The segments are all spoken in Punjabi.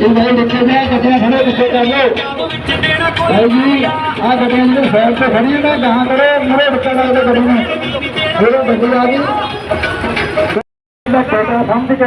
ਗੱਡੀ ਭਾਈ ਦੇਖੇ ਜਾ ਗੱਡੀਆਂ ਖੜੇ ਪਿੱਛੇ ਕਰ ਲਓ ਭਾਈ ਜੀ ਆ ਗੱਡੀਆਂ ਜਿਹੜੇ ਸਾਈਡ ਤੇ ਖੜੀਆਂ ਨੇ, ਗਾਹਾਂ ਕਰੋ ਮੂਰੇ ਬੱਚਾ ਲੱਗਦਾ ਗੱਡੀ ਨੂੰ। ਜਦੋਂ ਗੱਡੀ ਆ ਗਈ ਦਾ ਪਤਾ ਸਮਝ ਕੇ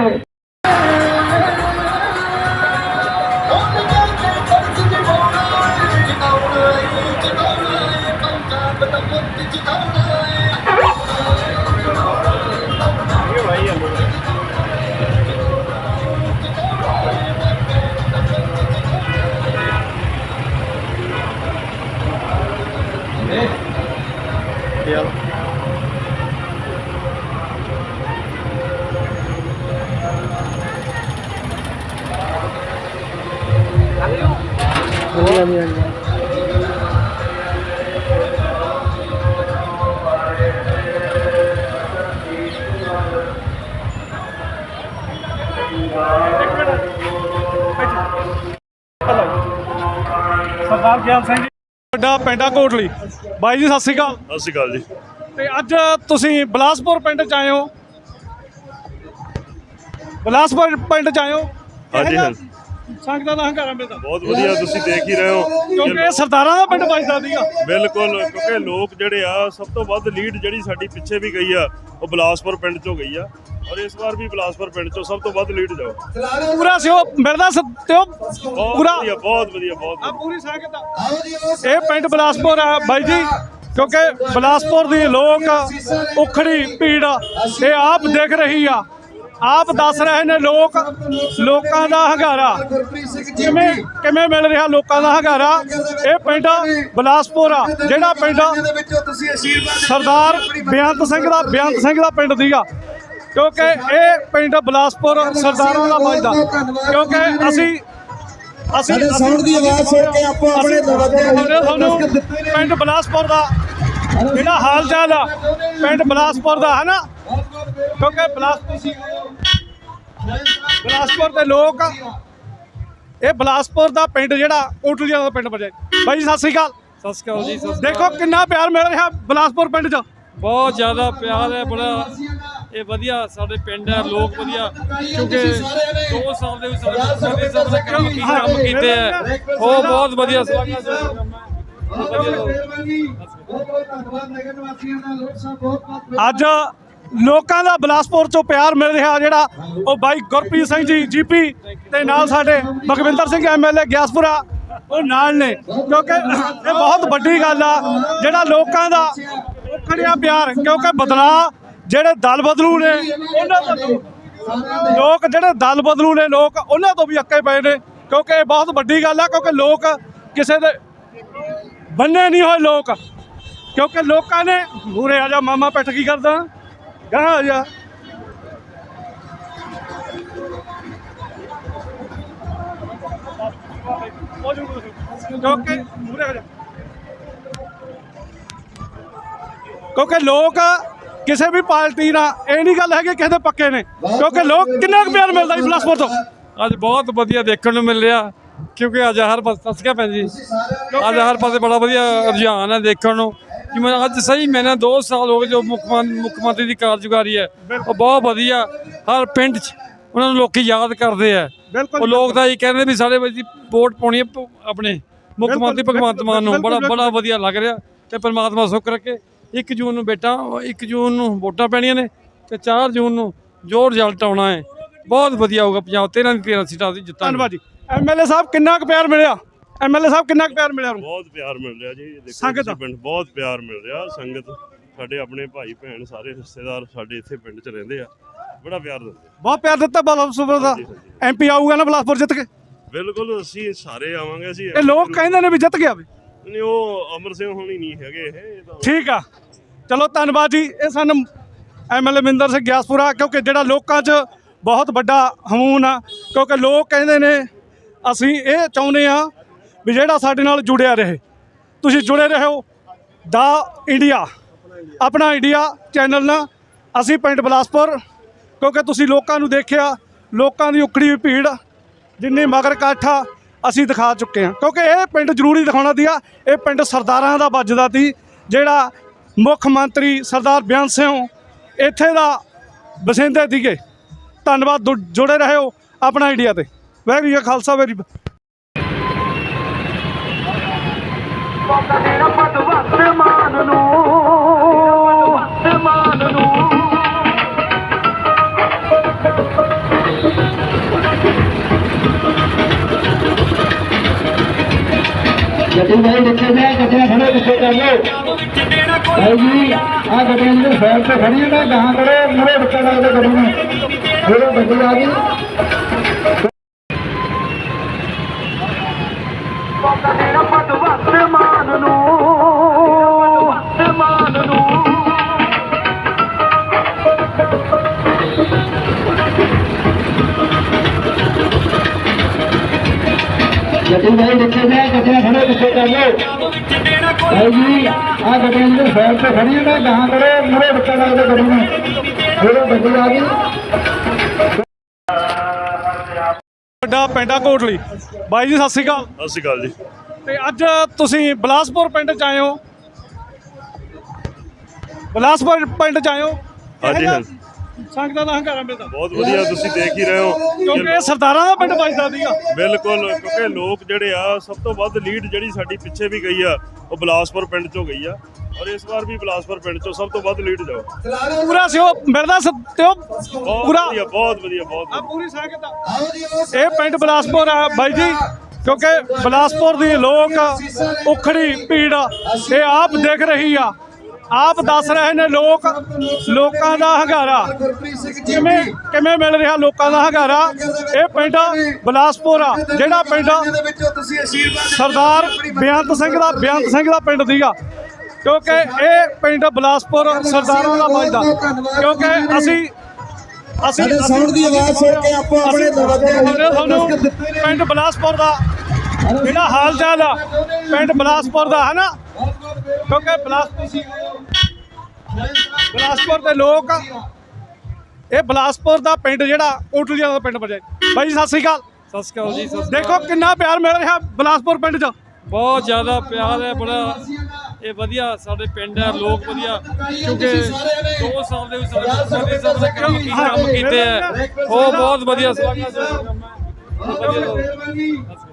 ਸਰਦਾਰ ਗਿਆਨ ਸਿੰਘ ਜੀ ਵੱਡਾ ਪਿੰਡਾ ਕੋਟਲੀ ਬਾਈ ਜੀ ਸਤਿ ਸ਼੍ਰੀ ਅਕਾਲ। ਸਤਿ ਸ਼੍ਰੀ ਅਕਾਲ ਜੀ। ਤੇ ਅੱਜ ਤੁਸੀਂ ਬਲਾਸਪੁਰ ਪਿੰਡ ਚ ਆਏ ਹੋ। ਬਲਾਸਪੁਰ ਪਿੰਡ ਚ ਆਏ ਹੋ। ਹਾਂਜੀ, ਹਾਂਜੀ। ਸੰਗਤਾਂ ਦਾ ਹੰਗਾਰਾ ਮਿਲਦਾ ਬਹੁਤ ਵਧੀਆ ਤੁਸੀਂ ਦੇਖ ਹੀ ਰਹੇ ਹੋ। ਕਿਉਂਕਿ ਇਹ ਸਰਦਾਰਾਂ ਦਾ ਪਿੰਡ ਵੱਜਦਾ ਸੀਗਾ। ਬਿਲਕੁਲ ਕਿਉਂਕਿ ਲੋਕ ਜਿਹੜੇ ਆ ਸਭ ਤੋਂ ਵੱਧ ਲੀਡ ਜਿਹੜੀ ਸਾਡੀ ਪਿੱਛੇ ਵੀ ਗਈ ਆ ਉਹ ਬਲਾਸਪੁਰ ਪਿੰਡ ਚੋਂ ਗਈ ਆ। ਔਰ ਇਸ ਵਾਰ ਵੀ ਬਲਾਸਪੁਰ ਪਿੰਡ ਚੋਂ ਸਭ ਤੋਂ ਵੱਧ ਲੀਡ ਜਾਓ। ਪੂਰਾ ਸਿਓ ਮਿਲਦਾ ਸ- ਤੇ ਉਹ ਬਹੁਤ ਪੂਰਾ। ਵਧੀਆ ਬਹੁਤ ਵਧੀਆ ਬਹੁਤ ਆ। ਪੂਰੀ ਸੰਗਤ ਆ। ਇਹ ਪਿੰਡ ਬਲਾਸਪੁਰ ਆ ਬਾਈ ਜੀ ਕਿਉਂਕਿ ਬਲਾਸਪੁਰ ਦੀ ਲੋਕ ਉਖੜੀ ਭੀੜ ਇਹ ਆਪ ਦੇਖ ਰਹੀ ਆ। ਆਪ ਦੱਸ ਰਹੇ ਨੇ ਲੋਕ ਲੋਕਾਂ ਦਾ ਹੰਗਾਰਾ। ਕਿਵੇਂ ਕਿਵੇਂ ਮਿਲ ਰਿਹਾ ਲੋਕਾਂ ਦਾ ਹੰਗਾਰਾ? ਇਹ ਪਿੰਡ ਬਲਾਸਪੁਰ ਆ ਜਿਹੜਾ ਪਿੰਡ ਸਰਦਾਰ ਬੇਅੰਤ ਸਿੰਘ ਦਾ ਬੇਅੰਤ ਸਿੰਘ ਦਾ ਪਿੰਡ ਦੀਗਾ ਕਿਉਂਕਿ ਇਹ ਪਿੰਡ ਬਲਾਸਪੁਰ ਸਰਦਾਰਾਂ ਦਾ ਵੱਜਦਾ ਕਿਉਂਕਿ ਅਸੀਂ ਅਸੀਂ ਸਾਡੇ sound ਦੀ ਆਵਾਜ਼ ਸੁਣ ਕੇ ਆਪੋ ਆਪਣੇ ਤੁਹਾਨੂੰ- ਪਿੰਡ ਬਲਾਸਪੁਰ ਦਾ ਜਿਹੜਾ ਹਾਲ ਚਾਲ ਆ ਪਿੰਡ ਬਲਾਸਪੁਰ ਦਾ ਹੈ ਨਾ ਕਿਉਂਕਿ ਬਲਾਸਪੁਰ ਬਲਾਸਪੁਰ ਦੇ ਲੋਕ ਇਹ ਬਲਾਸਪੁਰ ਦਾ ਪਿੰਡ ਜਿਹੜਾ ਕੋਟਲੀਆਂ ਦਾ ਪਿੰਡ ਬਜੇ ਬਾਈ ਜੀ, ਸਤਿ ਸ੍ਰੀ ਅਕਾਲ। ਸਤਿ ਸ਼੍ਰੀ ਅਕਾਲ ਜੀ ਦੇਖੋ ਕਿੰਨਾ ਪਿਆਰ ਮਿਲ ਰਿਹਾ ਬਲਾਸਪੁਰ ਪਿੰਡ 'ਚ। ਬਹੁਤ ਜ਼ਿਆਦਾ ਪਿਆਰ ਹੈ ਬੜਾ ਇਹ ਵਧੀਆ ਸਾਡੇ ਪਿੰਡ ਹੈ ਲੋਕ ਵਧੀਆ ਕਿਉਂਕਿ 2 ਸਾਲ ਦੇ ਵਿੱਚ ਸਾਡੇ ਸਾਡੇ ਕੰਮ ਕੀ ਕੰਮ ਕੀਤੇ ਹੈ ਉਹ ਬਹੁਤ ਵਧੀਆ ਸਲਾਹਾਂ ਕੰਮ ਹੈ। ਬਹੁਤ ਵਧੀਆ ਲੋਕ। ਅੱਜ ਲੋਕਾਂ ਦਾ ਬਲਾਸਪੁਰ ਚੋਂ ਪਿਆਰ ਮਿਲ ਰਿਹਾ ਜਿਹੜਾ ਉਹ ਬਾਈ ਗੁਰਪ੍ਰੀਤ ਸਿੰਘ ਜੀ ਜੀਪੀ ਤੇ ਨਾਲ ਸਾਡੇ ਬਖਵਿੰਦਰ ਸਿੰਘ ਐਮਐਲਏ ਗਿਆਸਪੁਰਾ ਉਹ ਨਾਲ ਨੇ। ਕਿਉਂਕਿ ਇਹ ਬਹੁਤ ਵੱਡੀ ਗੱਲ ਆ ਜਿਹੜਾ ਲੋਕਾਂ ਦਾ ਉਖੜਿਆ ਪਿਆਰ ਕਿਉਂਕਿ ਬਦਲਾ ਜਿਹੜੇ ਦਲ ਬਦਲੂ ਨੇ ਉਹਨਾਂ ਤੋਂ ਲੋਕ ਜਿਹੜੇ ਦਲ ਬਦਲੂ ਨੇ ਲੋਕ ਉਹਨਾਂ ਤੋਂ ਵੀ ਅੱਕੇ ਪਏ ਨੇ ਕਿਉਂਕਿ ਇਹ ਬਹੁਤ ਵੱਡੀ ਗੱਲ ਆ ਕਿਉਂਕਿ ਲੋਕ ਕਿਸੇ ਦੇ ਬੰਨੇ ਨਹੀਂ ਹੋਏ ਲੋਕ। ਕਿਉਂਕਿ ਲੋਕਾਂ ਨੇ ਮੂਰੇ ਆ ਜਾ ਮਾਮਾ ਪਿੱਠ ਕੀ ਕਰਦਾ? ਗਾਂ ਆ ਜਾ। ਕਿਉਂਕਿ ਮੂਰੇ ਆ ਜਾ। ਕਿਉਂਕਿ ਲੋਕ ਕਿਸੇ ਵੀ ਪਾਰਟੀ ਨਾਲ ਇਹ ਨਹੀਂ ਗੱਲ ਹੈ ਕਿ ਕਿਸੇ ਦੇ ਪੱਕੇ ਨੇ ਕਿਉਂਕਿ ਲੋਕ ਕਿੰਨਾ ਕੁ ਪਿਆਰ ਮਿਲਦਾ ਜੀ ਬਲਾਸਪੁਰ ਤੋਂ? ਅੱਜ ਬਹੁਤ ਵਧੀਆ ਦੇਖਣ ਨੂੰ ਮਿਲ ਰਿਹਾ ਕਿਉਂਕਿ ਅੱਜ ਹਰ ਪਾਸੇ ਅਕਾਲ ਭੈਣ ਜੀ? ਅੱਜ ਹਰ ਪਾਸੇ ਬੜਾ ਵਧੀਆ ਰੁਝਾਨ ਹੈ ਦੇਖਣ ਨੂੰ। ਜਿਵੇਂ ਅੱਜ ਸਹੀ ਮੈਨੇ 2 ਸਾਲ ਹੋ ਗਏ ਜੋ ਮੁੱਖ ਮੰਤਰੀ ਦੀ ਕਾਰਜਕਾਰੀ ਹੈ ਉਹ ਬਹੁਤ ਵਧੀਆ ਹਰ ਪਿੰਡ 'ਚ ਉਹਨਾਂ ਨੂੰ ਲੋਕੀ ਯਾਦ ਕਰਦੇ ਆ। ਉਹ ਲੋਕ ਤਾਂ ਇਹ ਕਹਿੰਦੇ ਵੀ ਸਾਡੇ ਵਿੱਚ ਵੋਟ ਪਾਉਣੀ ਪ- ਆਪਣੇ ਮੁੱਖ ਮੰਤਰੀ ਭਗਵੰਤ ਮਾਨ ਨੂੰ ਬੜਾ। ਬੜਾ ਵਧੀਆ ਲੱਗ ਰਿਹਾ ਤੇ ਪਰਮਾਤਮਾ ਸੁੱਖ ਰੱਖੇ 1 ਜੂਨ ਨੂੰ ਬੇਟਾ 1 ਜੂਨ ਨੂੰ ਵੋਟਾਂ ਪੈਣੀਆਂ ਨੇ ਤੇ 4 ਜੂਨ ਨੂੰ ਜੋ ਰਿਜ਼ਲਟ ਆਉਣਾ ਹੈ। ਬਹੁਤ ਵਧੀਆ ਹੋਊਗਾ ਪੰਜਾਬ 13 ਦੀ 13 ਸੀਟਾਂ ਦੀ ਜਿੱਤਾਂਗੇ। ਧੰਨਵਾਦ ਜੀ। ਐਮਐਲਏ ਸਾਹਿਬ ਕਿੰਨਾ ਕੁ ਪਿਆਰ ਮਿਲਿਆ? ਐਮਐਲਏ ਸਾਹਿਬ ਕਿੰਨਾ ਕੁ ਪਿਆਰ ਮਿਲਿਆ ਬਹੁਤ ਪਿਆਰ ਮਿਲ ਰਿਹਾ ਜੀ। ਦੇਖੋ ਪਿੰਡ ਬਹੁਤ ਪਿਆਰ ਮਿਲ ਰਿਹਾ। ਸੰਗਤ ਸਾਡੇ ਆਪਣੇ ਭਾਈ ਭੈਣ ਸਾਰੇ ਰਿਸ਼ਤੇਦਾਰ ਸਾਡੇ ਇੱਥੇ ਪਿੰਡ 'ਚ ਰਹਿੰਦੇ ਆ। ਬੜਾ ਪਿਆਰ ਦਿੰਦੇ। ਬਹੁਤ ਪਿਆਰ ਦਿੱਤਾ ਬਲਾਸਪੁਰ ਦਾ। ਐਮਪੀ ਆਊਗਾ ਨਾ ਬਲਾਸਪੁਰ ਜਿੱਤ ਕੇ। ਬਿਲਕੁਲ ਅਸੀਂ ਸਾਰੇ ਆਵਾਂਗੇ ਅਸੀਂ ਇਹ ਲੋਕ ਕਹਿੰਦੇ ਨੇ ਵੀ ਜਿੱਤ ਗਿਆ ਵੀ। ਨਹੀਂ, ਉਹ ਅਮਰ ਸਿੰਘ ਹੋਣੀ ਨਹੀਂ ਹੈਗੇ ਇਹ। ਤਾਂ ਠੀਕ ਆ। ਚਲੋ, ਧੰਨਵਾਦ ਜੀ। ਇਹ ਸਨ ਐਮਐਲਏ ਮਿੰਦਰ ਸਿੰਘ ਗਿਆਸਪੁਰਾ, ਕਿਉਂਕਿ ਜਿਹੜਾ ਲੋਕਾਂ 'ਚ ਬਹੁਤ ਵੱਡਾ ਹਮੂਨ ਆ, ਕਿਉਂਕਿ ਲੋਕ ਕਹਿੰਦੇ ਨੇ, ਅਸੀਂ ਇਹ ਚਾਹੁੰਦੇ ਆ ਵੀ ਜਿਹੜਾ ਸਾਡੇ ਨਾਲ ਜੁੜਿਆ ਰਹੇ। ਤੁਸੀਂ ਜੁੜੇ ਰਹੋ। ਦਾ ਇੰਡੀਆ। ਆਪਣਾ ਇੰਡੀਆ ਚੈਨਲ ਨਾਲ ਅਸੀਂ ਪਿੰਡ ਬਲਾਸਪੁਰ, ਕਿਉਂਕਿ ਤੁਸੀਂ ਲੋਕਾਂ ਨੂੰ ਦੇਖਿਆ, ਲੋਕਾਂ ਦੀ ਉਕੜੀ ਹੋਈ ਭੀੜ, ਜਿੰਨੀ ਮਗਰ ਕਾਠਾ ਅਸੀਂ ਦਿਖਾ ਚੁੱਕੇ ਹਾਂ। ਕਿਉਂਕਿ ਇਹ ਪਿੰਡ ਜ਼ਰੂਰੀ ਦਿਖਾਉਣਾ ਦੀਆ ਇਹ ਪਿੰਡ ਸਰਦਾਰਾਂ ਦਾ ਵੱਜਦਾ ਸੀ। ਜਿਹੜਾ ਮੁੱਖ ਮੰਤਰੀ ਸਰਦਾਰ ਬਿਆਨ ਸਿੰਘ ਇੱਥੇ ਦਾ ਵਸਿੰਦੇ ਸੀਗੇ। ਧੰਨਵਾਦ, ਦੁ- ਜੁੜੇ ਰਹੋ ਆਪਣਾ ਇੰਡੀਆ ਤੇ। ਵਾਹਿਗੁਰੂ ਜੀ ਖਾਲਸਾ ਵੈਰੀ ਗੱਡੀ ਨਹੀਂ ਦਿੱਤੇ ਨੇ ਗੱਡੀਆਂ ਖੜੇ ਪਿੱਛੇ ਕਰ ਲਓ। ਭਾਈ ਜੀ ਆ ਗੱਡੀਆਂ ਜਿਹੜੇ ਸਾਈਡ ਤੇ ਖੜੀਆਂ ਨੇ, ਗਾਹਾਂ ਕਰੋ ਮੂਰੇ ਬੱਚਾ ਲੱਗਦਾ ਗੱਡੀ ਨੂੰ। ਜਦੋਂ ਗੱਡੀ ਆ ਗਈ। ਗੱਡੀ ਨਹੀਂ ਦਿੱਤੇ ਨੇ ਗੱਡੀਆਂ ਖੜੇ ਪਿੱਛੇ ਕਰ ਲਓ ਭਾਈ ਜੀ ਆ ਗੱਡੀਆਂ ਜਿਹੜੇ ਸਾਈਡ ਤੇ ਖੜੀਆਂ ਨੇ ਗਾਹਾਂ ਕਰੋ ਮੂਰੇ ਬੱਚਾ ਲੱਗਦਾ ਗੱਡੀ ਨੂੰ। ਜਦੋਂ ਗੱਡੀ ਆ ਗਈ ਵੱਡਾ ਪਿੰਡਾ ਕੋਟਲੀ। ਬਾਈ ਜੀ ਸਤਿ ਸ਼੍ਰੀ ਅਕਾਲ। ਸਤਿ ਸ਼੍ਰੀ ਅਕਾਲ ਜੀ। ਤੇ ਅੱਜ ਤੁਸੀਂ ਬਲਾਸਪੁਰ ਪਿੰਡ ਚ ਆਏ ਹੋ। ਬਲਾਸਪੁਰ ਪਿੰਡ ਚ ਆਏ ਹੋ। ਹਾਂਜੀ, ਹਾਂਜੀ। ਸੰਗਤਾਂ ਦਾ ਹੰਗਾਰਾ ਮਿਲਦਾ। ਬਹੁਤ ਵਧੀਆ ਤੁਸੀਂ ਦੇਖ ਹੀ ਰਹੇ ਹੋ। ਕਿਉਂਕਿ ਇਹ ਸਰਦਾਰਾਂ ਦਾ ਪਿੰਡ ਵੱਜਦਾ ਸੀਗਾ। ਬਿਲਕੁਲ ਕਿਉਂਕਿ ਲੋਕ ਜਿਹੜੇ ਆ ਸਭ ਤੋਂ ਵੱਧ ਲੀਡ ਜਿਹੜੀ ਸਾਡੀ ਪਿੱਛੇ ਵੀ ਗਈ ਆ ਉਹ ਬਲਾਸਪੁਰ ਪਿੰਡ ਚੋਂ ਗਈ ਆ। ਔਰ ਇਸ ਵਾਰ ਵੀ ਬਲਾਸਪੁਰ ਪਿੰਡ ਚੋਂ ਸਭ ਤੋਂ ਵੱਧ ਲੀਡ ਜਾਓ। ਪੂਰਾ ਸਿਓ ਮਿਲਦਾ ਸ- ਤੇ ਉਹ ਬਹੁਤ ਪੂਰਾ। ਵਧੀਆ ਬਹੁਤ ਵਧੀਆ ਬਹੁਤ ਆ। ਪੂਰੀ ਸੰਗਤ। ਇਹ ਪਿੰਡ ਬਲਾਸਪੁਰ ਆ ਬਾਈ ਜੀ ਕਿਉਂਕਿ ਬਲਾਸਪੁਰ ਦੀ ਲੋਕ ਉਖੜੀ ਭੀੜ ਇਹ ਆਪ ਦੇਖ ਰਹੀ ਆ। ਆਪ ਦੱਸ ਰਹੇ ਨੇ ਲੋਕ ਲੋਕਾਂ ਦਾ ਹੰਗਾਰਾ। ਕਿਵੇਂ ਕਿਵੇਂ ਮਿਲ ਰਿਹਾ ਲੋਕਾਂ ਦਾ ਹੰਗਾਰਾ? ਇਹ ਪਿੰਡ ਬਲਾਸਪੁਰ ਆ ਜਿਹੜਾ ਪਿੰਡ ਸਰਦਾਰ ਬੇਅੰਤ ਸਿੰਘ ਦਾ ਬੇਅੰਤ ਸਿੰਘ ਦਾ ਪਿੰਡ ਸੀਗਾ। ਕਿਉਂਕਿ ਇਹ ਪਿੰਡ ਬਲਾਸਪੁਰ ਸਰਦਾਰਾਂ ਦਾ ਵੱਜਦਾ। ਕਿਉਂਕਿ ਅਸੀਂ ਅਸੀਂ ਸਾਊਂਡ ਦੀ ਆਵਾਜ਼ ਸੁਣ ਕੇ ਆਪੋ ਆਪਣੇ ਦਰਵਾਜ਼ੇ ਤੁਹਾਨੂੰ ਪਿੰਡ ਬਲਾਸਪੁਰ ਦਾ ਜਿਹੜਾ ਹਾਲ ਚਾਲ ਆ ਪਿੰਡ ਬਲਾਸਪੁਰ ਦਾ ਹੈ ਨਾ ਕਿਉਂਕਿ ਬਲਾਸਪੁਰ ਬਲਾਸਪੁਰ ਦੇ ਲੋਕ ਇਹ ਬਲਾਸਪੁਰ ਦਾ ਪਿੰਡ ਜਿਹੜਾ ਕੋਟਲੀਆਂ ਦਾ ਪਿੰਡ ਵਜੇ। ਬਾਈ ਜੀ, ਸਤਿ ਸ੍ਰੀ ਅਕਾਲ। ਸਤਿ ਸ਼੍ਰੀ ਅਕਾਲ ਜੀ ਦੇਖੋ ਕਿੰਨਾ ਪਿਆਰ ਮਿਲ ਰਿਹਾ ਬਲਾਸਪੁਰ ਪਿੰਡ 'ਚ। ਬਹੁਤ ਜ਼ਿਆਦਾ ਪਿਆਰ ਹੈ ਬੜਾ ਇਹ ਵਧੀਆ ਸਾਡੇ ਪਿੰਡ ਹੈ ਲੋਕ ਵਧੀਆ। ਕਿਉਂਕਿ 2 ਸਾਲ ਦੇ ਵਿੱਚ ਸਾਡੇ ਨੇ ਕੰਮ ਕੰਮ ਕੀਤੇ ਹੈ। ਉਹ ਬਹੁਤ ਵਧੀਆ ਸਲਾਹਾਂ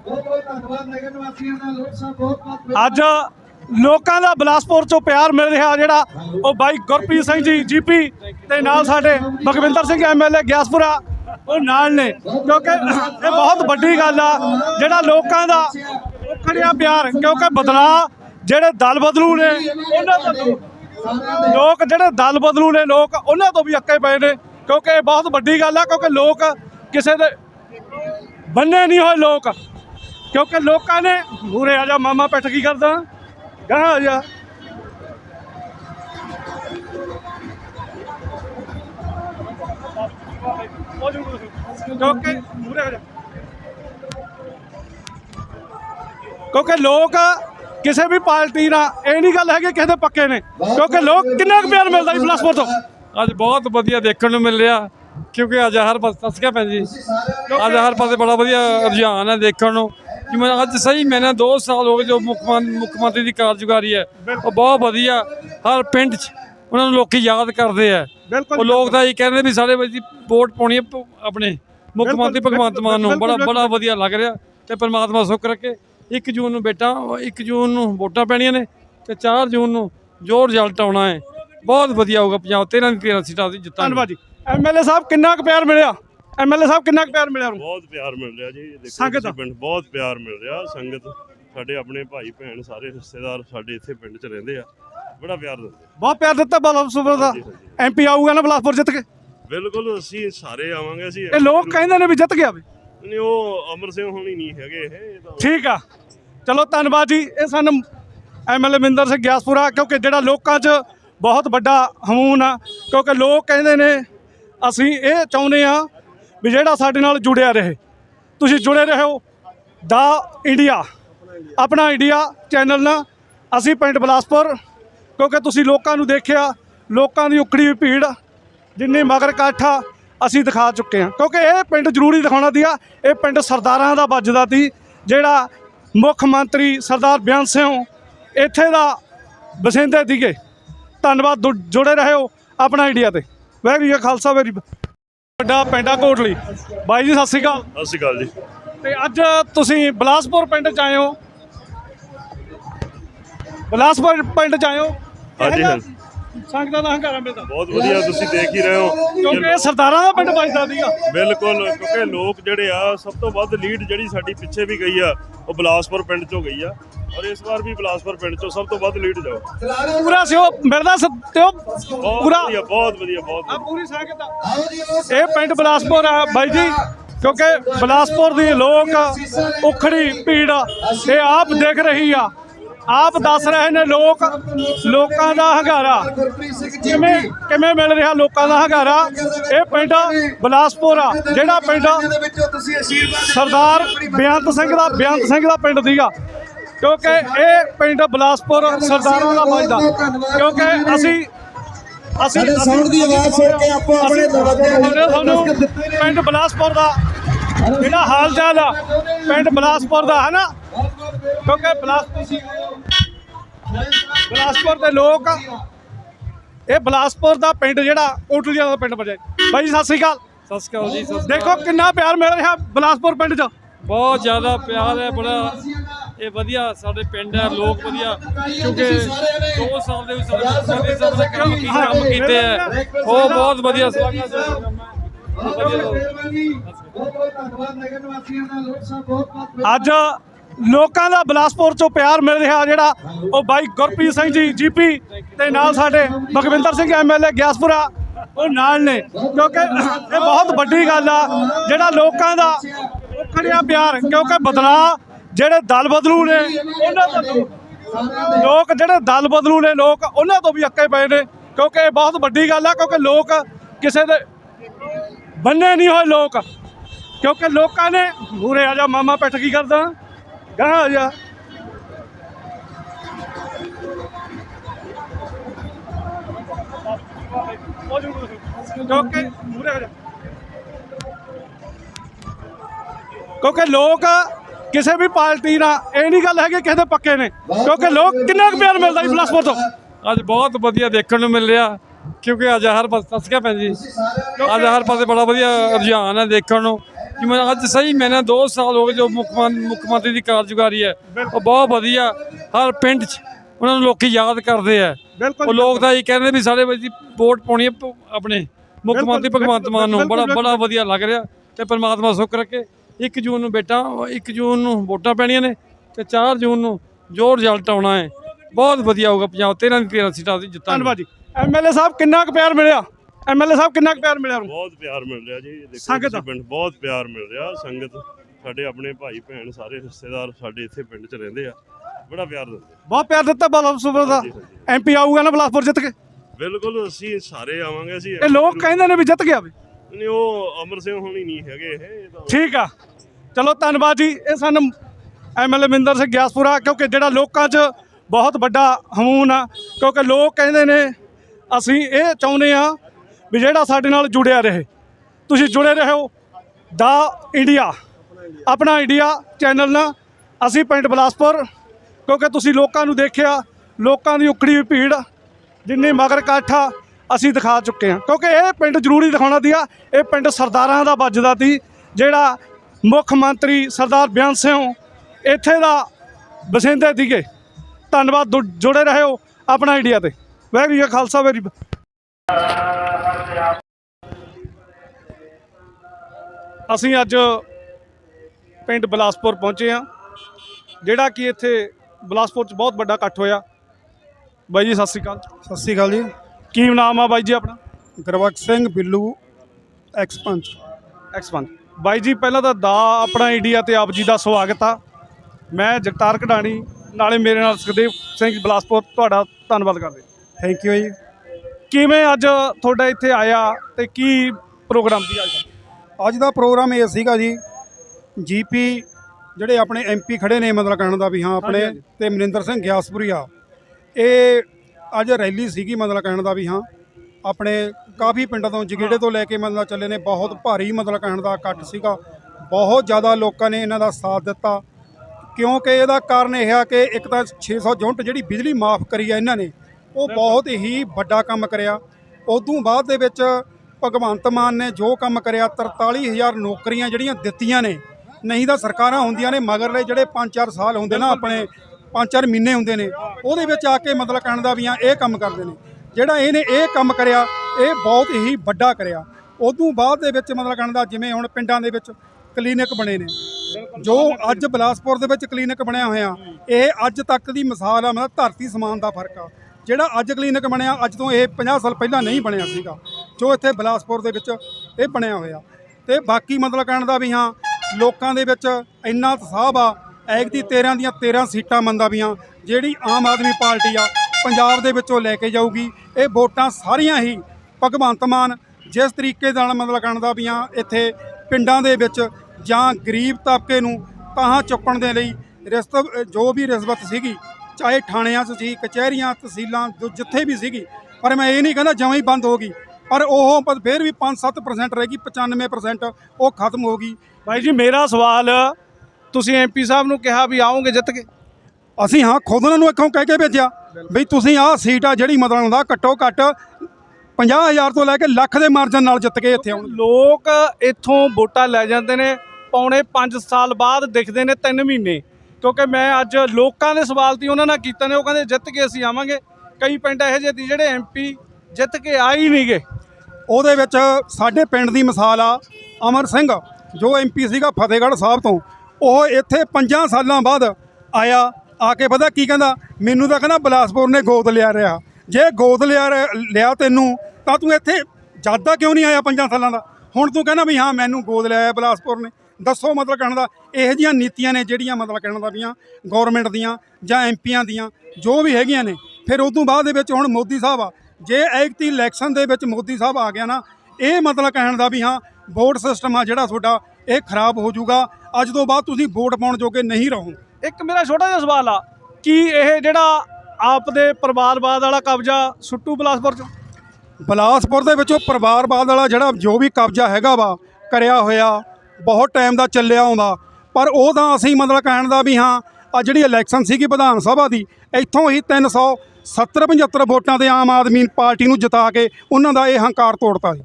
ਬਹੁਤ ਬਹੁਤ ਧੰਨਵਾਦ ਨਗਰ ਨਿਵਾਸੀਆਂ ਦਾ, ਲੋਕ ਸਾਹਿਬ ਬਹੁਤ ਬਹੁਤ ਅੱਜ ਲੋਕਾਂ ਦਾ ਬਲਾਸਪੁਰ ਚੋਂ ਪਿਆਰ ਮਿਲ ਰਿਹਾ ਜਿਹੜਾ ਉਹ ਬਾਈ ਗੁਰਪ੍ਰੀਤ ਸਿੰਘ ਜੀ, ਜੀਪੀ ਤੇ ਨਾਲ ਸਾਡੇ ਬਖਵਿੰਦਰ ਸਿੰਘ ਐਮਐਲਏ ਗਿਆਸਪੁਰਾ, ਉਹ ਨਾਲ ਨੇ। ਕਿਉਂਕਿ ਇਹ ਬਹੁਤ ਵੱਡੀ ਗੱਲ ਆ, ਜਿਹੜਾ ਲੋਕਾਂ ਦਾ ਉਖੜਿਆ ਪਿਆਰ, ਕਿਉਂਕਿ ਬਦਲਾ ਜਿਹੜੇ ਦਲ ਬਦਲੂ ਨੇ, ਉਹਨਾਂ ਤੋਂ ਲੋਕ ਜਿਹੜੇ ਦਲ ਬਦਲੂ ਨੇ, ਲੋਕ ਉਹਨਾਂ ਤੋਂ ਵੀ ਅੱਕੇ ਪਏ ਨੇ। ਕਿਉਂਕਿ ਇਹ ਬਹੁਤ ਵੱਡੀ ਗੱਲ ਆ, ਕਿਉਂਕਿ ਲੋਕ ਕਿਸੇ ਦੇ ਬੰਨੇ ਨਹੀਂ ਹੋਏ ਲੋਕ। ਕਿਉਂਕਿ ਲੋਕਾਂ ਨੇ ਮੂਰੇ ਆ ਜਾ ਮਾਮਾ ਪਿੱਠ ਕੀ ਕਰਦਾ? ਗਾਂ ਆ ਜਾ। ਕਿਉਂਕਿ ਮੂਰੇ ਆ ਜਾ। ਕਿਉਂਕਿ ਲੋਕ ਕਿਸੇ ਵੀ ਪਾਰਟੀ ਨਾਲ ਇਹ ਨਹੀਂ ਗੱਲ ਹੈ ਕਿ ਕਿਸੇ ਦੇ ਪੱਕੇ ਨੇ। ਕਿਉਂਕਿ ਲੋਕ ਕਿੰਨਾ ਕੁ ਪਿਆਰ ਮਿਲਦਾ ਜੀ ਬਲਾਸਪੁਰ ਤੋਂ? ਅੱਜ ਬਹੁਤ ਵਧੀਆ ਦੇਖਣ ਨੂੰ ਮਿਲ ਰਿਹਾ ਕਿਉਂਕਿ ਅੱਜ ਹਰ ਪਾਸੇ ਭੈਣ ਜੀ? ਅੱਜ ਹਰ ਪਾਸੇ ਬੜਾ ਵਧੀਆ ਰੁਝਾਨ ਹੈ ਦੇਖਣ ਨੂੰ। ਜਿਵੇਂ ਅੱਜ ਸਹੀ ਮੈਨੇ 2 ਸਾਲ ਹੋ ਗਏ ਜੋ ਮੁੱਖ ਮੰ- ਮੁੱਖ ਮੰਤਰੀ ਦੀ ਕਾਰਜਕਾਰੀ ਹੈ। ਉਹ ਬਹੁਤ ਵਧੀਆ ਹਰ ਪਿੰਡ 'ਚ ਉਹਨਾਂ ਨੂੰ ਲੋਕੀ ਯਾਦ ਕਰਦੇ ਆ। ਬਿਲਕੁਲ ਉਹ ਲੋਕ ਤਾਂ ਇਹ ਕਹਿੰਦੇ ਵੀ ਸਾਡੇ ਵਿੱਚ ਵੋਟ ਪਾਉਣੀ ਹੈ ਪ- ਆਪਣੇ ਮੁੱਖ ਬਿਲਕੁਲ, ਮੰਤਰੀ ਭਗਵੰਤ ਮਾਨ ਨੂੰ। ਬਿਲਕੁਲ, ਬੜਾ ਬੜਾ ਵਧੀਆ ਲੱਗ ਰਿਹਾ ਤੇ ਪਰਮਾਤਮਾ ਸੁੱਖ ਰੱਖੇ। 1 ਜੂਨ ਨੂੰ ਬੇਟਾ 1 ਜੂਨ ਨੂੰ ਵੋਟਾਂ ਪੈਣੀਆਂ ਨੇ ਤੇ 4 ਜੂਨ ਨੂੰ ਜੋ ਰਿਜ਼ਲਟ ਆਉਣਾ ਹੈ। ਬਹੁਤ ਵਧੀਆ ਹੋਊਗਾ ਪੰਜਾਬ। 13 ਦੀ 13 ਸੀਟਾਂ ਅਸੀਂ ਜਿੱਤਾਂਗੇ। ਧੰਨਵਾਦ ਜੀ। ਐਮਐਲਏ ਸਾਹਿਬ ਕਿੰਨਾ ਕੁ ਪਿਆਰ ਮਿਲਿਆ? ਐਮਐਲਏ ਸਾਹਿਬ ਕਿੰਨਾ ਕੁ ਪਿਆਰ ਮਿਲਿਆ ਉਹਨੂੰ? ਬਹੁਤ ਪਿਆਰ ਮਿਲ ਰਿਹਾ ਜੀ। ਦੇਖੋ ਸੰਗਤ ਤੁਸੀਂ ਪਿੰਡ ਬਹੁਤ ਪਿਆਰ ਮਿਲ ਰਿਹਾ। ਸੰਗਤ ਸਾਡੇ ਆਪਣੇ ਭਾਈ ਭੈਣ ਸਾਰੇ ਰਿਸ਼ਤੇਦਾਰ ਸਾਡੇ ਇੱਥੇ ਪਿੰਡ 'ਚ ਰਹਿੰਦੇ ਆ। ਬੜਾ ਪਿਆਰ ਦਿੰਦੇ ਆ। ਬਹੁਤ ਪਿਆਰ ਦਿੱਤਾ ਬਲਾਸਪੁਰ ਦਾ। ਹਾਂਜੀ, ਹਾਂਜੀ। ਐਮਪੀ ਆਊਗਾ ਨਾ ਬਲਾਸਪੁਰ ਜਿੱਤ ਕੇ? ਬਿਲਕੁਲ ਅਸੀਂ ਸਾਰੇ ਆਵਾਂਗੇ ਅਸੀਂ ਇਹ ਲੋਕ ਕਹਿੰਦੇ ਨੇ ਵੀ ਜਿੱਤ ਗਿਆ ਵੀ। ਨਹੀਂ ਉਹ ਅਮਰ ਸਿੰਘ ਹੋਣੀ ਨਹੀਂ ਹੈਗੇ ਇਹ ਇਹ ਤਾਂ ਠੀਕ ਆ। ਚਲੋ ਧੰਨਵਾਦ ਜੀ। ਇਹ ਸਨ ਐਮਐਲਏ ਮਿੰਦਰ ਸਿੰਘ ਗਿਆਸਪੁਰਾ ਕਿਉਂਕਿ ਜਿਹੜਾ ਲੋਕਾਂ 'ਚ ਬਹੁਤ ਵੱਡਾ ਹਮੂਨ ਆ ਕਿਉਂਕਿ ਲੋਕ ਕਹਿੰਦੇ ਨੇ ਅਸੀਂ ਇਹ ਚਾਹੁੰਦੇ ਆ ਵੀ ਜਿਹੜਾ ਸਾਡੇ ਨਾਲ ਜੁੜਿਆ ਰਹੇ। ਤੁਸੀਂ ਜੁੜੇ ਰਹੋ। ਦਾ ਇੰਡੀਆ। ਆਪਣਾ ਇੰਡੀਆ ਚੈਨਲ ਨਾਲ ਅਸੀਂ ਪਿੰਡ ਬਲਾਸਪੁਰ, ਕਿਉਂਕਿ ਤੁਸੀਂ ਲੋਕਾਂ ਨੂੰ ਦੇਖਿਆ। ਲੋਕਾਂ ਦੀ ਉਕੜੀ ਹੋਈ ਭੀੜ, ਜਿੰਨੀ ਮਗਰ ਇਕੱਠਾ ਅਸੀਂ ਦਿਖਾ ਚੁੱਕੇ ਹਾਂ। ਕਿਉਂਕਿ ਇਹ ਪਿੰਡ ਜ਼ਰੂਰੀ ਦਿਖਾਉਣਾ ਦੀਆ ਇਹ ਪਿੰਡ ਸਰਦਾਰਾਂ ਦਾ ਵੱਜਦਾ ਸੀ। ਜਿਹੜਾ ਮੁੱਖ ਮੰਤਰੀ ਸਰਦਾਰ ਬਿਆਨ ਸਿੰਘ ਇੱਥੇ ਦਾ ਵਸਿੰਦੇ ਸੀਗੇ। ਧੰਨਵਾਦ। ਦੁ- ਜੁੜੇ ਰਹੋ। ਆਪਣਾ ਇੰਡੀਆ ਤੇ। ਵਾਹਿਗੁਰੂ ਖਾਲਸਾ ਵੈਰੀ ਵੱਡਾ ਪਿੰਡਾ ਕੋਟਲੀ। ਬਾਈ ਜੀ ਸਤਿ ਸ਼੍ਰੀ ਅਕਾਲ। ਸਤਿ ਸ਼੍ਰੀ ਅਕਾਲ ਜੀ। ਤੇ ਅੱਜ ਤੁਸੀਂ ਬਲਾਸਪੁਰ ਪਿੰਡ ਚ ਆਏ ਹੋ। ਬਲਾਸਪੁਰ ਪਿੰਡ ਚ ਆਏ ਹੋ। ਹਾਂਜੀ, ਹਾਂਜੀ। ਸੰਗਤਾਂ ਦਾ ਹੰਗਾਰਾ ਮਿਲਦਾ? ਬਹੁਤ ਵਧੀਆ ਤੁਸੀਂ ਦੇਖ ਹੀ ਰਹੇ ਹੋ। ਕਿਉਂਕਿ ਇਹ ਸਰਦਾਰਾਂ ਦਾ ਪਿੰਡ ਵੱਜਦਾ ਸੀਗਾ। ਬਿਲਕੁਲ ਕਿਉਂਕਿ ਲੋਕ ਜਿਹੜੇ ਆ ਸਭ ਤੋਂ ਵੱਧ ਲੀਡ ਜਿਹੜੀ ਸਾਡੀ ਪਿੱਛੇ ਵੀ ਗਈ ਆ ਉਹ ਬਲਾਸਪੁਰ ਪਿੰਡ ਚੋਂ ਗਈ ਆ। ਔਰ ਇਸ ਵਾਰ ਵੀ ਬਲਾਸਪੁਰ ਪਿੰਡ ਚੋਂ ਸਭ ਤੋਂ ਵੱਧ ਲੀਡ ਜਾਓ। ਪੂਰਾ ਸਿਓ ਮਿਲਦਾ ਸ- ਤੇ ਉਹ ਬਹੁਤ ਪੂਰਾ ਵਧੀਆ ਬਹੁਤ ਵਧੀਆ ਬਹੁਤ ਆ। ਪੂਰੀ ਸੰਗਤ। ਇਹ ਪਿੰਡ ਬਲਾਸਪੁਰ ਆ ਬਾਈ ਜੀ ਕਿਉਂਕਿ ਬਲਾਸਪੁਰ ਦੀ ਲੋਕ ਉਖੜੀ ਭੀੜ ਇਹ ਆਪ ਦੇਖ ਰਹੀ ਆ। ਆਪ ਦੱਸ ਰਹੇ ਨੇ ਲੋਕ ਲੋਕਾਂ ਦਾ ਹੰਗਾਰਾ। ਕਿਵੇਂ ਕਿਵੇਂ ਮਿਲ ਰਿਹਾ ਲੋਕਾਂ ਦਾ ਹੰਗਾਰਾ? ਇਹ ਪਿੰਡ ਬਲਾਸਪੁਰ ਆ ਜਿਹੜਾ ਪਿੰਡ ਸਰਦਾਰ ਬੇਅੰਤ ਸਿੰਘ ਦਾ ਬੇਅੰਤ ਸਿੰਘ ਦਾ ਪਿੰਡ ਸੀਗਾ ਕਿਉਂਕਿ ਇਹ ਪਿੰਡ ਬਲਾਸਪੁਰ ਸਰਦਾਰਾਂ ਦਾ ਵੱਜਦਾ। ਕਿਉਂਕਿ ਅਸੀਂ ਅਸੀਂ ਸਾਊਂਡ ਦੀ ਆਵਾਜ਼ ਸੁਣ ਕੇ ਆਪੋ ਆਪਣੇ ਦਰਵਾਜ਼ੇ ਤੁਹਾਨੂੰ ਤੁਹਾਨੂੰ ਪਿੰਡ ਬਲਾਸਪੁਰ ਦਾ ਜਿਹੜਾ ਹਾਲ ਚਾਲ ਆ ਪਿੰਡ ਬਲਾਸਪੁਰ ਦਾ ਹੈ ਨਾ ਕਿਉਂਕਿ ਬਲਾਸਪੁਰ ਬਲਾਸਪੁਰ ਦੇ ਲੋਕ ਇਹ ਬਲਾਸਪੁਰ ਦਾ ਪਿੰਡ ਜਿਹੜਾ ਕੋਟਲੀਆਂ ਦਾ ਪਿੰਡ ਬਜੇ ਬਾਈ ਜੀ, ਸਤਿ ਸ੍ਰੀ ਅਕਾਲ। ਸਤਿ ਸ਼੍ਰੀ ਅਕਾਲ ਜੀ ਦੇਖੋ ਕਿੰਨਾ ਪਿਆਰ ਮਿਲ ਰਿਹਾ ਬਲਾਸਪੁਰ ਪਿੰਡ 'ਚ। ਬਹੁਤ ਜ਼ਿਆਦਾ ਪਿਆਰ ਹੈ ਬੜਾ ਇਹ ਵਧੀਆ ਸਾਡੇ ਪਿੰਡ ਹੈ ਲੋਕ ਵਧੀਆ ਕਿਉਂਕਿ 2 ਸਾਲ ਦੇ ਵਿੱਚ ਸਾਡੇ ਸਾਹਿਬ ਨੇ ਕੰਮ ਕੀ ਕੰਮ ਕੀਤੇ ਹੈ। ਉਹ ਬਹੁਤ ਵਧੀਆ ਅੱਜ ਲੋਕਾਂ ਦਾ ਬਲਾਸਪੁਰ ਚੋਂ ਪਿਆਰ ਮਿਲ ਰਿਹਾ ਜਿਹੜਾ ਉਹ ਬਾਈ ਗੁਰਪ੍ਰੀਤ ਸਿੰਘ ਜੀ ਜੀਪੀ ਤੇ ਨਾਲ ਸਾਡੇ ਬਖਵਿੰਦਰ ਸਿੰਘ ਐਮਐਲਏ ਗਿਆਸਪੁਰਾ ਉਹ ਨਾਲ ਨੇ। ਕਿਉਂਕਿ ਇਹ ਬਹੁਤ ਵੱਡੀ ਗੱਲ ਆ ਜਿਹੜਾ ਲੋਕਾਂ ਦਾ ਉਖੜਿਆ ਪਿਆਰ ਕਿਉਂਕਿ ਬਦਲਾ ਜਿਹੜੇ ਦਲ ਬਦਲੂ ਨੇ ਉਹਨਾਂ ਤੋਂ ਲੋਕ ਜਿਹੜੇ ਦਲ ਬਦਲੂ ਨੇ ਲੋਕ ਉਹਨਾਂ ਤੋਂ ਵੀ ਅੱਕੇ ਪਏ ਨੇ ਕਿਉਂਕਿ ਇਹ ਬਹੁਤ ਵੱਡੀ ਗੱਲ ਆ ਕਿਉਂਕਿ ਲੋਕ ਕਿਸੇ ਦੇ ਬੰਨੇ ਨਹੀਂ ਹੋਏ ਲੋਕ। ਕਿਉਂਕਿ ਲੋਕਾਂ ਨੇ ਮੂਰੇ ਆ ਜਾ ਮਾਮਾ ਪਿੱਠ ਕੀ ਕਰਦਾ? ਗਾਂ ਆ ਜਾ। ਕਿਉਂਕਿ ਮੂਰੇ ਆ ਜਾ। ਕਿਉਂਕਿ ਲੋਕ ਕਿਸੇ ਵੀ ਪਾਰਟੀ ਨਾਲ ਇਹ ਨਹੀਂ ਗੱਲ ਹੈ ਕਿ ਕਿਸੇ ਦੇ ਪੱਕੇ ਨੇ ਕਿਉਂਕਿ ਲੋਕ ਕਿੰਨਾ ਕੁ ਪਿਆਰ ਮਿਲਦਾ ਜੀ ਬਲਾਸਪੁਰ ਤੋਂ। ਅੱਜ ਬਹੁਤ ਵਧੀਆ ਦੇਖਣ ਨੂੰ ਮਿਲ ਰਿਹਾ ਕਿਉਂਕਿ ਅੱਜ ਹਰ ਪਾਸੇ ਭੈਣ ਜੀ। ਅੱਜ ਹਰ ਪਾਸੇ ਬੜਾ ਵਧੀਆ ਰੁਝਾਨ ਹੈ ਦੇਖਣ ਨੂੰ। ਜਿਵੇਂ ਅੱਜ ਸਹੀ ਮੈਨੇ 2 ਸਾਲ ਹੋ ਗਏ ਜੋ ਮੁੱਖ ਮੰ- ਮੁੱਖ ਮੰਤਰੀ ਦੀ ਕਾਰਜਕਾਰੀ ਹੈ ਉਹ ਬਹੁਤ ਵਧੀਆ ਹਰ ਪਿੰਡ 'ਚ ਉਹਨਾਂ ਨੂੰ ਲੋਕੀ ਯਾਦ ਕਰਦੇ ਆ। ਉਹ ਲੋਕ ਤਾਂ ਇਹ ਕਹਿੰਦੇ ਵੀ ਸਾਡੇ ਵਿੱਚ ਵੋਟ ਪਾਉਣੀ ਆਪਣੇ ਮੁੱਖ ਮੰਤਰੀ ਭਗਵੰਤ ਮਾਨ ਨੂੰ। ਬੜਾ ਬੜਾ ਵਧੀਆ ਲੱਗ ਰਿਹਾ ਤੇ ਪਰਮਾਤਮਾ ਸੁੱਖ ਰੱਖੇ 1 ਜੂਨ ਨੂੰ ਬੇਟਾ 1 ਜੂਨ ਨੂੰ ਵੋਟਾਂ ਪੈਣੀਆਂ ਨੇ ਤੇ 4 ਜੂਨ ਨੂੰ ਜੋ ਰਿਜ਼ਲਟ ਆਉਣਾ ਹੈ। ਬਹੁਤ ਵਧੀਆ ਹੋਊਗਾ ਪੰਜਾਬ 13 ਦੀ 13 ਸੀਟਾਂ ਅਸੀਂ ਜਿੱਤਾਂਗੇ ਧੰਨਵਾਦ ਜੀ। ਐਮਐਲਏ ਸਾਹਿਬ ਕਿੰਨਾ ਕੁ ਪਿਆਰ ਮਿਲਿਆ? ਐਮਐਲਏ ਸਾਹਿਬ ਕਿੰਨਾ ਕੁ ਪਿਆਰ ਮਿਲਿਆ? ਬਹੁਤ ਪਿਆਰ ਮਿਲ ਰਿਹਾ ਜੀ। ਦੇਖੋ ਸੰਗਤ ਪਿੰਡ ਬਹੁਤ ਪਿਆਰ ਮਿਲ ਰਿਹਾ। ਸੰਗਤ ਸਾਡੇ ਆਪਣੇ ਭਾਈ ਭੈਣ ਸਾਰੇ ਰਿਸ਼ਤੇਦਾਰ ਸਾਡੇ ਇੱਥੇ ਪਿੰਡ 'ਚ ਰਹਿੰਦੇ ਆ। ਬੜਾ ਪਿਆਰ ਦਿੰਦੇ। ਬਹੁਤ ਪਿਆਰ ਦਿੱਤਾ ਬਲਾਸਪੁਰ ਦਾ। ਐਮਪੀ ਆਊਗਾ ਨਾ ਬਲਾਸਪੁਰ ਜਿੱਤ ਕੇ। ਬਿਲਕੁਲ ਅਸੀਂ ਸਾਰੇ ਆਵਾਂਗੇ ਅਸੀਂ ਇਹ ਲੋਕ ਕਹਿੰਦੇ ਨੇ ਵੀ ਜਿੱਤ ਗਿਆ ਵੀ। ਨਹੀਂ, ਉਹ ਅਮਰ ਸਿੰਘ ਹੋਣੀ ਨਹੀਂ ਹੈਗੇ ਇਹ ਇਹ ਤਾਂ ਠੀਕ ਆ। ਚਲੋ, ਧੰਨਵਾਦ ਜੀ। ਇਹ ਸਾਨੂੰ ਐਮਐਲਏ ਮਿੰਦਰ ਸਿੰਘ ਗਿਆਸਪੁਰਾ, ਕਿਉਂਕਿ ਜਿਹੜਾ ਲੋਕਾਂ 'ਚ ਬਹੁਤ ਵੱਡਾ ਹਮੂਨ ਆ, ਕਿਉਂਕਿ ਲੋਕ ਕਹਿੰਦੇ ਨੇ, ਅਸੀਂ ਇਹ ਚਾਹੁੰਦੇ ਆ ਵੀ ਜਿਹੜਾ ਸਾਡੇ ਨਾਲ ਜੁੜਿਆ ਰਹੇ। ਤੁਸੀਂ ਜੁੜੇ ਰਹੋ। ਦਾ ਇੰਡੀਆ। ਆਪਣਾ ਇੰਡੀਆ ਚੈਨਲ ਨਾਲ ਅਸੀਂ ਪਿੰਡ ਬਲਾਸਪੁਰ, ਕਿਉਂਕਿ ਤੁਸੀਂ ਲੋਕਾਂ ਨੂੰ ਦੇਖਿਆ, ਲੋਕਾਂ ਦੀ ਉਕੜੀ ਹੋਈ ਭੀੜ, ਜਿੰਨੀ ਮਗਰ ਕਾਠਾ ਅਸੀਂ ਦਿਖਾ ਚੁੱਕੇ ਹਾਂ। ਕਿਉਂਕਿ ਇਹ ਪਿੰਡ ਜ਼ਰੂਰੀ ਦਿਖਾਉਣਾ ਦੀਆ ਇਹ ਪਿੰਡ ਸਰਦਾਰਾਂ ਦਾ ਵੱਜਦਾ ਸੀ। ਜਿਹੜਾ ਮੁੱਖ ਮੰਤਰੀ ਸਰਦਾਰ ਬਿਆਨ ਸਿੰਘ ਇੱਥੇ ਦਾ ਵਸਿੰਦੇ ਸੀਗੇ। ਧੰਨਵਾਦ, ਦੁ- ਜੁੜੇ ਰਹੋ ਆਪਣਾ ਇੰਡੀਆ ਤੇ। ਵਾਹਿਗੁਰੂ ਜੀ ਕਾ ਖਾਲਸਾ ਵੈਰੀ ਅਸੀਂ ਅੱਜ ਪਿੰਡ ਬਲਾਸਪੁਰ ਪਹੁੰਚੇ ਹਾਂ। ਜਿਹੜਾ ਕਿ ਇੱਥੇ ਬਲਾਸਪੁਰ 'ਚ ਬਹੁਤ ਵੱਡਾ ਇਕੱਠ ਹੋਇਆ। ਬਾਈ ਜੀ, ਸਤਿ ਸ੍ਰੀ ਅਕਾਲ। ਸਤਿ ਸ਼੍ਰੀ ਅਕਾਲ ਜੀ। ਕੀ ਨਾਮ ਆ ਬਾਈ ਜੀ ਆਪਣਾ? Gurbakhsh Singh Billu ex panch ex panch ਬਾਈ ਜੀ ਪਹਿਲਾਂ ਤਾਂ ਦਾ ਆਪਣਾ ਇੰਡੀਆ ਤੇ ਆਪ ਜੀ ਦਾ ਸਵਾਗਤ ਆ। ਮੈਂ ਜਗਤਾਰ ਕਢਾਣੀ ਨਾਲੇ ਮੇਰੇ ਨਾਲ ਸੁਖਦੇਵ ਸਿੰਘ ਬਲਾਸਪੁਰ ਤੁਹਾਡਾ ਧੰਨਵਾਦ ਕਰਦੇ ਥੈਂਕ ਯੂ ਜੀ। ਕਿਵੇਂ ਅੱਜ ਤੁਹਾਡਾ ਇੱਥੇ ਆਇਆ ਤੇ ਕੀ ਪ੍ਰੋਗਰਾਮ ਸੀ ਅੱਜ ਦਾ? ਅੱਜ ਦਾ ਪ੍ਰੋਗਰਾਮ ਇਹ ਸੀਗਾ ਜੀ ਜੀਪੀ ਜਿਹੜੇ ਆਪਣੇ ਐਮਪੀ ਖੜੇ ਨੇ ਮਤਲਬ ਕਹਿਣ ਦਾ ਵੀ ਹਾਂ ਆਪਣੇ ਤੇ ਮਨਿੰਦਰ ਸਿੰਘ ਗਿਆਸਪੁਰੀਆ। ਇਹ ਅੱਜ ਰੈਲੀ ਸੀਗੀ ਮਤਲਬ ਕਹਿਣ ਦਾ ਵੀ ਹਾਂ। ਆਪਣੇ ਕਾਫੀ ਪਿੰਡਾਂ ਤੋਂ ਜਗੀੜੇ ਤੋਂ ਲੈ ਕੇ ਮਤਲਬ ਚੱਲੇ ਨੇ ਬਹੁਤ ਭਾਰੀ ਮਤਲਬ ਕਹਿਣ ਦਾ ਇਕੱਠ ਸੀਗਾ। ਬਹੁਤ ਜ਼ਿਆਦਾ ਲੋਕਾਂ ਨੇ ਇਹਨਾਂ ਦਾ ਸਾਥ ਦਿੱਤਾ। ਕਿਉਂਕਿ ਇਹਦਾ ਕਾਰਨ ਇਹ ਆ ਕਿ ਇੱਕ ਤਾਂ 600 ਯੂਨਿਟ ਜਿਹੜੀ ਬਿਜਲੀ ਮਾਫ ਕਰੀ ਆ ਇਹਨਾਂ ਨੇ ਉਹ ਬਹੁਤ ਹੀ ਵੱਡਾ ਕੰਮ ਕਰਿਆ। ਉਦੋਂ ਬਾਅਦ ਦੇ ਵਿੱਚ ਭਗਵੰਤ ਮਾਨ ਨੇ ਜੋ ਕੰਮ ਕਰਿਆ 43000 ਨੌਕਰੀਆਂ ਜਿਹੜੀਆਂ ਦਿੱਤੀਆਂ ਨੇ ਨਹੀਂ ਤਾਂ ਸਰਕਾਰਾਂ ਹੁੰਦੀਆਂ ਨੇ ਮਗਰਲੇ ਜਿਹੜੇ 5-4 ਸਾਲ ਹੁੰਦੇ ਨਾ ਆਪਣੇ 5-4 ਮਹੀਨੇ ਹੁੰਦੇ ਨੇ, ਉਹਦੇ ਵਿੱਚ ਆ ਕੇ ਮਤਲਬ ਕਹਿਣ ਦਾ ਵੀ ਆ, ਇਹ ਕੰਮ ਕਰਦੇ ਨੇ। ਜਿਹੜਾ ਇਹਨੇ ਇਹ ਕੰਮ ਕਰਿਆ, ਇਹ ਬਹੁਤ ਹੀ ਵੱਡਾ ਕਰਿਆ। ਉਦੋਂ ਬਾਅਦ ਦੇ ਵਿੱਚ ਮਤਲਬ ਕਹਿਣ ਦਾ, ਜਿਵੇਂ ਹੁਣ ਪਿੰਡਾਂ ਦੇ ਵਿੱਚ ਕਲੀਨਿਕ ਬਣੇ ਨੇ। ਜੋ ਅੱਜ ਬਿਲਾਸਪੁਰ ਦੇ ਵਿੱਚ ਕਲੀਨਿਕ ਬਣਿਆ ਹੋਇਆ, ਇਹ ਅੱਜ ਤੱਕ ਦੀ ਮਿਸਾਲ ਆ, ਮਤਲਬ ਧਰਤੀ ਸਮਾਨ ਦਾ ਫ਼ਰਕ ਆ। ਜਿਹੜਾ ਅੱਜ ਕਲੀਨਿਕ ਬਣਿਆ, ਅੱਜ ਤੋਂ ਇਹ 50 ਸਾਲ ਪਹਿਲਾਂ ਨਹੀਂ ਬਣਿਆ ਸੀਗਾ। ਜੋ ਇੱਥੇ ਬਿਲਾਸਪੁਰ ਦੇ ਵਿੱਚ ਇਹ ਬਣਿਆ ਹੋਇਆ। ਤੇ ਬਾਕੀ ਮਤਲਬ ਕਹਿਣ ਦਾ ਵੀ ਹਾਂ, ਲੋਕਾਂ ਦੇ ਵਿੱਚ ਇੰਨਾ ਉਤਸ਼ਾਹ ਆ ਐਕ ਦੀ 13 ਦੀਆਂ 13 ਸੀਟਾਂ ਮੰਦਾ ਵੀਆਂ ਜਿਹੜੀ ਆਮ ਆਦਮੀ ਪਾਰਟੀ ਆ, ਪੰਜਾਬ ਦੇ ਵਿੱਚੋਂ ਲੈ ਕੇ ਜਾਊਗੀ। ਇਹ ਵੋਟਾਂ ਸਾਰੀਆਂ ਹੀ ਭਗਵੰਤ ਮਾਨ ਜਿਸ ਤਰੀਕੇ ਨਾਲ ਮਤਲਬ ਕਹਿਣ ਦਾ ਵੀ ਆ ਇੱਥੇ ਪਿੰਡਾਂ ਦੇ ਵਿੱਚ ਜਾਂ ਗਰੀਬ ਤਬਕੇ ਨੂੰ ਤਾਹਾਂ ਚੁੱਕਣ ਦੇ ਲਈ ਰਿਸ਼ਤ, ਜੋ ਵੀ ਰਿਸ਼ਵਤ ਸੀਗੀ, ਚਾਹੇ ਥਾਣਿਆਂ 'ਚ ਸੀ, ਕਚਹਿਰੀਆਂ, ਤਹਿਸੀਲਾਂ, ਜੋ ਜਿੱਥੇ ਵੀ ਸੀਗੀ, ਪਰ ਮੈਂ ਇਹ ਨਹੀਂ ਕਹਿੰਦਾ ਜਮਾਂ ਹੀ ਬੰਦ ਹੋ ਗਈ। ਪਰ ਉਹ ਫਿਰ ਵੀ 5-7% ਰਹਿ ਗਈ 95% ਉਹ ਖਤਮ ਹੋ ਗਈ। ਭਾਈ ਜੀ, ਮੇਰਾ ਸਵਾਲ ਤੁਸੀਂ ਐਮਪੀ ਸਾਹਿਬ ਨੂੰ ਕਿਹਾ ਵੀ ਆਓਗੇ ਜਿੱਤ ਕੇ? ਅਸੀਂ ਹਾਂ ਖੁਦ ਉਹਨਾਂ ਨੂੰ ਇੱਥੋਂ ਕਹਿ ਕੇ ਭੇਜਿਆ ਵੀ ਤੁਸੀਂ ਆਹ ਸੀਟ ਆ ਜਿਹੜੀ ਮਤਲਬ ਦਾ ਘੱਟੋ ਘੱਟ 50000 ਤੋਂ ਲੈ ਕੇ ਲੱਖ ਦੇ ਮਾਰਜਨ ਨਾਲ ਜਿੱਤ ਕੇ ਇੱਥੇ ਆਉਣ। ਲੋਕ ਇੱਥੋਂ ਵੋਟਾਂ ਲੈ ਜਾਂਦੇ ਨੇ ਪੌਣੇ 5 ਸਾਲ ਬਾਅਦ ਦਿਖਦੇ ਨੇ 3 ਮਹੀਨੇ। ਕਿਉਂਕਿ ਮੈਂ ਅੱਜ ਲੋਕਾਂ ਦੇ ਸਵਾਲ ਤੀ ਉਹਨਾਂ ਨਾਲ ਕੀਤਾ ਨੇ ਉਹ ਕਹਿੰਦੇ ਜਿੱਤ ਕੇ ਅਸੀਂ ਆਵਾਂਗੇ। ਕਈ ਪਿੰਡ ਇਹੋ ਜਿਹੇ ਤੀ ਜਿਹੜੇ ਐਮਪੀ ਜਿੱਤ ਕੇ ਆ ਹੀ ਨਹੀਂ ਗਏ। ਉਹਦੇ ਵਿੱਚ ਸਾਡੇ ਪਿੰਡ ਦੀ ਮਿਸਾਲ ਆ ਅਮਰ ਸਿੰਘ ਜੋ ਐਮਪੀ ਸੀਗਾ ਫਤਿਹਗੜ੍ਹ ਸਾਹਿਬ ਤੋਂ। ਉਹ ਇੱਥੇ 5 ਸਾਲਾਂ ਬਾਅਦ ਆਇਆ, ਆ ਕੇ ਪਤਾ ਕੀ ਕਹਿੰਦਾ? ਮੈਨੂੰ ਤਾਂ ਕਹਿੰਦਾ ਬਿਲਾਸਪੁਰ ਨੇ ਗੋਦ ਲਿਆ ਰਿਹਾ। ਜੇ ਗੋਦ ਲਿਆ ਰਿਆ- ਲਿਆ ਤੈਨੂੰ, ਤਾਂ ਤੂੰ ਇੱਥੇ ਜ਼ਿਆਦਾ ਕਿਉਂ ਨਹੀਂ ਆਇਆ 5 ਸਾਲਾਂ ਦਾ? ਹੁਣ ਤੂੰ ਕਹਿੰਦਾ ਵੀ ਹਾਂ, ਮੈਨੂੰ ਗੋਦ ਲਿਆ ਬਿਲਾਸਪੁਰ ਨੇ। ਦੱਸੋ ਮਤਲਬ ਕਹਿਣ ਦਾ, ਇਹੋ ਜਿਹੀਆਂ ਨੀਤੀਆਂ ਨੇ ਜਿਹੜੀਆਂ ਮਤਲਬ ਕਹਿਣ ਦਾ ਵੀਆਂ ਗਵਰਨਮੈਂਟ ਦੀਆਂ ਜਾਂ ਐਮਪੀਆਂ ਦੀਆਂ, ਜੋ ਵੀ ਹੈਗੀਆਂ ਨੇ। ਫਿਰ ਉਸ ਤੋਂ ਬਾਅਦ ਦੇ ਵਿੱਚ ਹੁਣ ਮੋਦੀ ਸਾਹਿਬ ਆ। ਜੇ ਐਕਟੀ ਇਲੈਕਸ਼ਨ ਦੇ ਵਿੱਚ ਮੋਦੀ ਸਾਹਿਬ ਆ ਗਿਆ ਨਾ, ਇਹ ਮਤਲਬ ਕਹਿਣ ਦਾ ਵੀ ਹਾਂ ਵੋਟ ਸਿਸਟਮ ਆ ਜਿਹੜਾ ਤੁਹਾਡਾ, ਇਹ ਖਰਾਬ ਹੋ ਜਾਊਗਾ। ਅੱਜ ਤੋਂ ਬਾਅਦ ਤੁਸੀਂ ਵੋਟ ਪਾਉਣ ਜੋਗੇ ਨਹੀਂ ਰਹੋ। ਇੱਕ ਮੇਰਾ ਛੋਟਾ ਜਿਹਾ ਸਵਾਲ ਆ ਕੀ ਇਹ ਜਿਹੜਾ ਆਪ ਦੇ ਪਰਿਵਾਰਵਾਦ ਵਾਲਾ ਕਬਜ਼ਾ ਸੁੱਟੂ ਬਿਲਾਸਪੁਰ ਚ? ਬਿਲਾਸਪੁਰ ਦੇ ਵਿੱਚੋਂ ਪਰਿਵਾਰਵਾਦ ਵਾਲਾ ਜਿਹੜਾ ਜੋ ਵੀ ਕਬਜ਼ਾ ਹੈਗਾ ਵਾ ਕਰਿਆ ਹੋਇਆ ਬਹੁਤ ਟਾਈਮ ਦਾ ਚੱਲਿਆ ਆਉਂਦਾ। ਪਰ ਉਹ ਤਾਂ ਅਸੀਂ ਮਤਲਬ ਕਹਿਣ ਦਾ ਵੀ ਹਾਂ ਆ ਜਿਹੜੀ ਇਲੈਕਸ਼ਨ ਸੀਗੀ ਵਿਧਾਨ ਸਭਾ ਦੀ ਇੱਥੋਂ ਹੀ 370 75 ਵੋਟਾਂ ਤੇ ਆਮ ਆਦਮੀ ਪਾਰਟੀ ਨੂੰ ਜਿਤਾ ਕੇ ਉਹਨਾਂ ਦਾ ਇਹ ਹੰਕਾਰ ਤੋੜਤਾ ਸੀ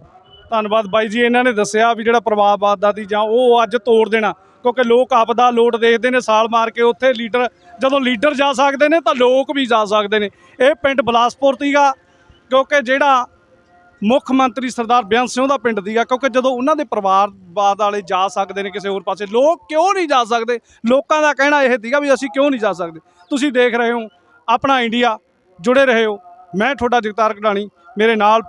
ਧੰਨਵਾਦ ਬਾਈ ਜੀ ਇਹਨਾਂ ਨੇ ਦੱਸਿਆ ਵੀ ਜਿਹੜਾ ਪਰਿਵਾਰਵਾਦ ਦਾ ਦੀ ਜਾਂ ਉਹ ਅੱਜ ਤੋੜ ਦੇਣਾ ਕਿਉਂਕਿ ਲੋਕ ਆਪਦਾ ਲੋਟ ਦੇਖਦੇ ਨੇ, ਸਾਲ ਮਾਰ ਕੇ ਉੱਥੇ ਲੀਡਰ, ਜਦੋਂ ਲੀਡਰ ਜਾ ਸਕਦੇ ਨੇ ਤਾਂ ਲੋਕ ਵੀ ਜਾ ਸਕਦੇ ਨੇ। ਇਹ ਪਿੰਡ ਬਲਾਸਪੁਰ ਤੀਗਾ, ਕਿਉਂਕਿ ਜਿਹੜਾ ਮੁੱਖ ਮੰਤਰੀ ਸਰਦਾਰ ਬਿਆਨ ਸਿੰਘ ਦਾ ਪਿੰਡ ਦੀਗਾ ਕਿਉਂਕਿ ਜਦੋਂ ਉਹਨਾਂ ਦੇ ਪਰਿਵਾਰਵਾਦ ਵਾਲੇ ਜਾ ਸਕਦੇ ਨੇ ਕਿਸੇ ਹੋਰ ਪਾਸੇ, ਲੋਕ ਕਿਉਂ ਨਹੀਂ ਜਾ ਸਕਦੇ? ਲੋਕਾਂ ਦਾ ਕਹਿਣਾ ਇਹ ਦੀਗਾ ਵੀ ਅਸੀਂ ਕਿਉਂ ਨਹੀਂ ਜਾ ਸਕਦੇ? ਤੁਸੀਂ ਦੇਖ ਰਹੇ ਹੋ, ਆਪਣਾ ਇੰਡੀਆ, ਜੁੜੇ ਰਹੇ ਹੋ। ਮੈਂ ਤੁਹਾਡਾ ਜਗਤਾਰ ਕਢਾਣੀ, ਮੇਰੇ ਨਾਲ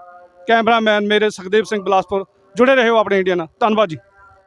ਕੈਮਰਾਮੈਨ ਮੇਰੇ ਸੁਖਦੇਵ ਸਿੰਘ ਬਲਾਸਪੁਰ, ਜੁੜੇ ਰਹੇ ਹੋ ਆਪਣੇ ਇੰਡੀਆ ਨਾਲ। ਧੰਨਵਾਦ ਜੀ।